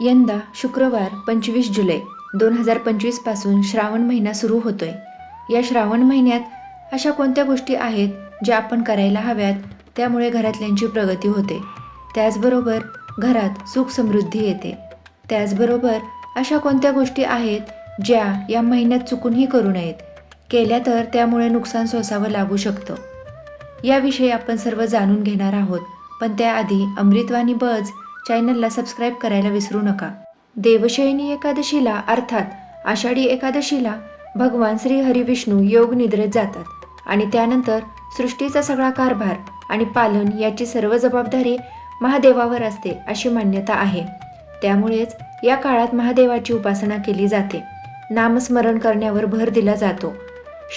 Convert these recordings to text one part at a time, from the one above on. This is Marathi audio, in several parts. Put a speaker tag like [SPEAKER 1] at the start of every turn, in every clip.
[SPEAKER 1] यंदा शुक्रवार पंचवीस जुलै दोन हजार पंचवीसपासून श्रावण महिना सुरू होतोय. या श्रावण महिन्यात अशा कोणत्या गोष्टी आहेत ज्या आपण करायला हव्यात? त्यामुळे घरातल्यांची प्रगती होते. त्याचबरोबर घरात सुख समृद्धी येते. त्याचबरोबर अशा कोणत्या गोष्टी आहेत ज्या या महिन्यात चुकूनही करू नयेत? केल्या तर त्यामुळे नुकसान सोसावं लागू शकतं. याविषयी आपण सर्व जाणून घेणार आहोत. पण त्याआधी अमृतवाणी बज चॅनलला सबस्क्राईब करायला विसरू नका. देवशयनी एकादशीला अर्थात आषाढी एकादशीला भगवान श्री हरिविष्णू योग निद्रेत जातात आणि त्यानंतर सृष्टीचा सगळा कारभार आणि पालन याची सर्व जबाबदारी महादेवावर असते अशी मान्यता आहे. त्यामुळेच या काळात महादेवाची उपासना केली जाते. नामस्मरण करण्यावर भर दिला जातो.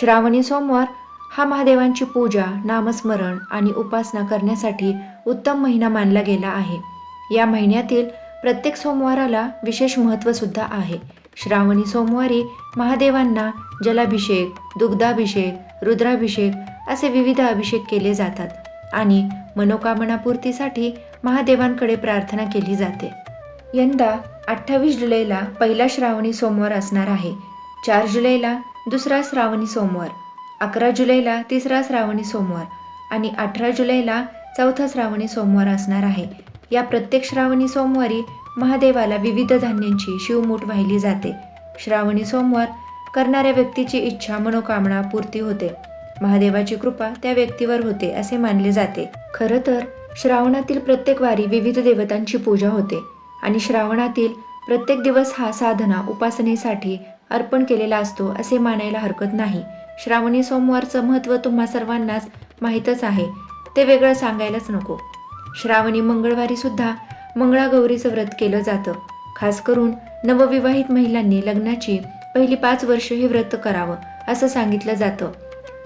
[SPEAKER 1] श्रावणी सोमवार हा महादेवांची पूजा नामस्मरण आणि उपासना करण्यासाठी उत्तम महिना मानला गेला आहे. या महिन्यातील प्रत्येक सोमवाराला विशेष महत्त्वसुद्धा आहे. श्रावणी सोमवारी महादेवांना जलाभिषेक दुग्धाभिषेक रुद्राभिषेक असे विविध अभिषेक केले जातात आणि मनोकामनापूर्तीसाठी महादेवांकडे प्रार्थना केली जाते. यंदा अठ्ठावीस जुलैला पहिला श्रावणी सोमवार असणार आहे. चार जुलैला दुसरा श्रावणी सोमवार अकरा जुलैला तिसरा श्रावणी सोमवार आणि अठरा जुलैला चौथा श्रावणी सोमवार असणार आहे. या प्रत्येक श्रावणी सोमवारी महादेवाला विविध धान्यांची शिवमूठ वाहिली जाते. श्रावणी सोमवार करणाऱ्या व्यक्तीची इच्छा मनोकामना पूर्ती होते. महादेवाची कृपा त्या व्यक्तीवर होते असे मानले जाते. खरं तर श्रावणातील प्रत्येक वारी विविध देवतांची पूजा होते आणि श्रावणातील प्रत्येक दिवस हा साधना उपासनेसाठी अर्पण केलेला असतो असे मानायला हरकत नाही. श्रावणी सोमवारचं महत्त्व तुम्हा सर्वांनाच माहीतच आहे. ते वेगळं सांगायलाच नको. श्रावणी मंगळवारी सुद्धा मंगळागौरीचं व्रत केलं जातं. खास करून नवविवाहित महिलांनी लग्नाची पहिली पाच वर्ष हे व्रत करावं असं सांगितलं जातं.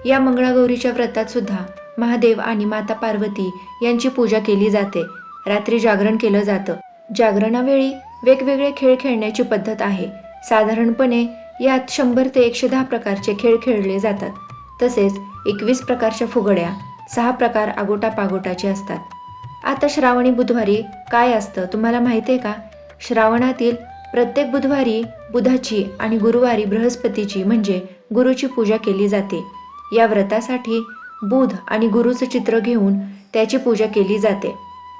[SPEAKER 1] या मंगळागौरीच्या व्रतात सुद्धा महादेव आणि माता पार्वती यांची पूजा केली जाते. रात्री जागरण केलं जातं. जागरणावेळी वेगवेगळे खेळ खेळण्याची पद्धत आहे. साधारणपणे यात शंभर ते एकशे दहा प्रकारचे खेळ खेळले जातात. तसेच एकवीस प्रकारच्या फुगड्या सहा प्रकार आगोटा पागोटाचे असतात. आता श्रावणी बुधवारी काय असतं तुम्हाला माहिती आहे का? श्रावणातील प्रत्येक बुधवारी बुधाची आणि गुरुवारी बृहस्पतीची म्हणजे गुरुची पूजा केली जाते. या व्रतासाठी बुध आणि गुरुचं चित्र घेऊन त्याची पूजा केली जाते.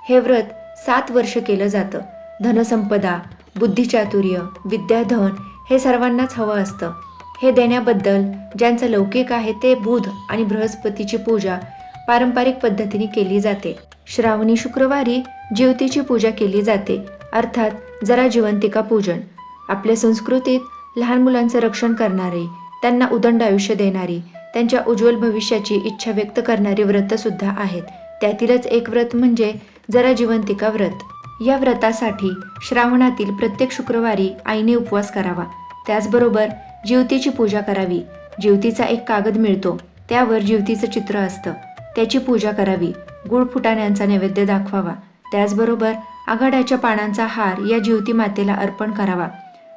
[SPEAKER 1] हे व्रत सात वर्ष केलं जातं. धनसंपदा बुद्धिचातुर्य विद्याधन हे सर्वांनाच हवं असतं. हे देण्याबद्दल ज्यांचं लौकिक आहे ते बुध आणि बृहस्पतीची पूजा पारंपरिक पद्धतीने केली जाते. श्रावणी शुक्रवारी ज्योतीची पूजा केली जाते. अर्थात जरा जिवंतिका पूजन. आपल्या संस्कृतीत लहान मुलांचं रक्षण करणारे त्यांना उदंड आयुष्य देणारी त्यांच्या उज्ज्वल भविष्याची इच्छा व्यक्त करणारी व्रत सुद्धा आहेत. त्यातीलच एक व्रत म्हणजे जरा जिवंतिका व्रत. या व्रतासाठी श्रावणातील प्रत्येक शुक्रवारी आईने उपवास करावा. त्याचबरोबर ज्योतीची पूजा करावी. ज्योतीचा एक कागद मिळतो. त्यावर ज्योतीचं चित्र असतं. त्याची पूजा करावी. गुळ फुटाण्यांचा नैवेद्य दाखवावा. त्याचबरोबर आघाड्याच्या पानांचा हार या जीवती मातेला अर्पण करावा.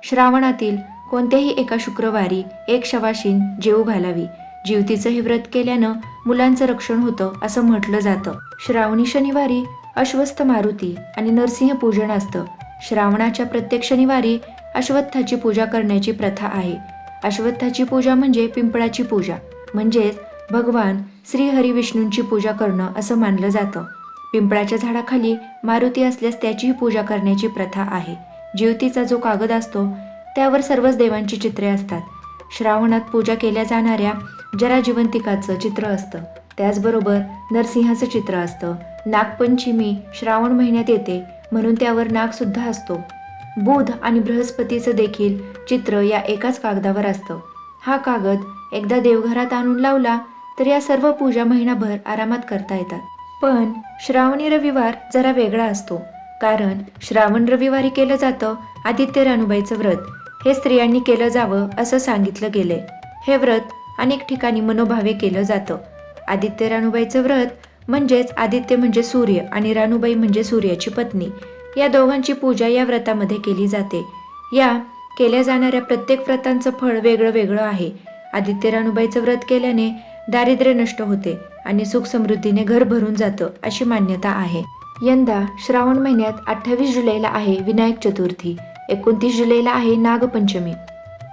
[SPEAKER 1] श्रावणातील कोणत्याही एका शुक्रवारी एक शवाशीन जेऊ घालावी. जीवतीचं हे व्रत केल्यानं मुलांचं रक्षण होतं असं म्हटलं जातं. श्रावणी शनिवारी अश्वस्थ मारुती आणि नरसिंह पूजन असतं. श्रावणाच्या प्रत्येक शनिवारी अश्वत्थाची पूजा करण्याची प्रथा आहे. अश्वत्थाची पूजा म्हणजे पिंपळाची पूजा. म्हणजेच भगवान श्री हरिविष्णूंची पूजा करणं असं मानलं जातं. पिंपळाच्या झाडाखाली मारुती असल्यास त्याचीही पूजा करण्याची प्रथा आहे. ज्योतीचा जो कागद असतो त्यावर सर्वच देवांची चित्रे असतात. श्रावणात पूजा केल्या जाणाऱ्या जरा जिवंतिकाचं चित्र असतं. त्याचबरोबर नरसिंहाचं चित्र असतं. नागपंचमी श्रावण महिन्यात येते म्हणून त्यावर नागसुद्धा असतो. बुध आणि बृहस्पतीचं देखील चित्र या एकाच कागदावर असतं. हा कागद एकदा देवघरात आणून लावला तर या सर्व पूजा महिनाभर आरामात करता येतात. पण श्रावणी रविवार जरा वेगळा असतो. कारण श्रावण रविवारी केलं जातं आदित्य रानुबाईचं व्रत. हे स्त्रियांनी केलं जावं असं सांगितलं गेलंय. हे व्रत अनेक ठिकाणी मनोभावे केलं जातं. आदित्य रानुबाईचं व्रत म्हणजेच आदित्य म्हणजे सूर्य आणि रानुबाई म्हणजे सूर्याची पत्नी. या दोघांची पूजा या व्रतामध्ये केली जाते. या केल्या जाणाऱ्या प्रत्येक व्रतांचं फळ वेगळं वेगळं आहे. आदित्य रानुबाईचं व्रत केल्याने दारिद्र्य नष्ट होते आणि सुख समृद्धीने घर भरून जातं अशी मान्यता आहे. यंदा श्रावण महिन्यात अठ्ठावीस जुलैला आहे विनायक चतुर्थी एकोणतीस जुलैला आहे नागपंचमी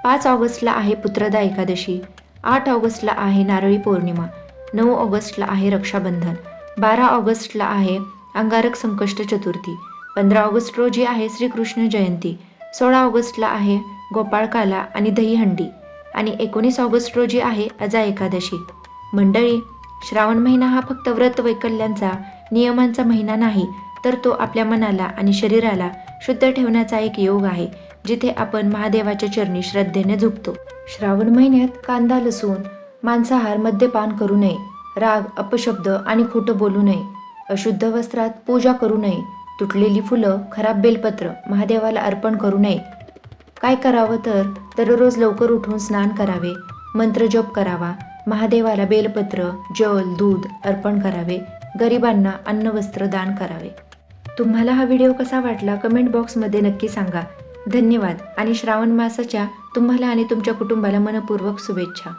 [SPEAKER 1] पाच ऑगस्टला आहे पुत्रदा एकादशी आठ ऑगस्टला आहे नारळी पौर्णिमा नऊ ऑगस्टला आहे रक्षाबंधन बारा ऑगस्टला आहे अंगारक संकष्ट चतुर्थी पंधरा ऑगस्ट रोजी आहे श्रीकृष्ण जयंती सोळा ऑगस्टला आहे गोपाळकाला आणि दहीहंडी आणि एकोणीस ऑगस्ट रोजी आहे अजा एकादशी. मंडळी श्रावण महिना हा फक्त व्रत वैकल्यांचा नियमांचा महिना नाही तर तो आपल्या मनाला आणि शरीराला शुद्ध ठेवण्याचा एक योग आहे जिथे आपण महादेवाच्या चरणी श्रद्धेने झुकतो. श्रावण महिन्यात कांदा लसूण मांसाहार मद्यपान करू नये. राग अपशब्द आणि खोटं बोलू नये. अशुद्ध वस्त्रात पूजा करू नये. तुटलेली फुलं खराब बेलपत्र महादेवाला अर्पण करू नये. काय करावं तर? दररोज लवकर उठून स्नान करावे. मंत्रजप करावा. महादेवाला बेलपत्र जल दूध अर्पण करावे गरिबांना अन्न वस्त्र दान करावे. तुम्हाला हा व्हिडिओ कसा वाटला कमेंट बॉक्समध्ये नक्की सांगा. धन्यवाद आणि श्रावण मासाच्या तुम्हाला आणि तुमच्या कुटुंबाला मनपूर्वक शुभेच्छा.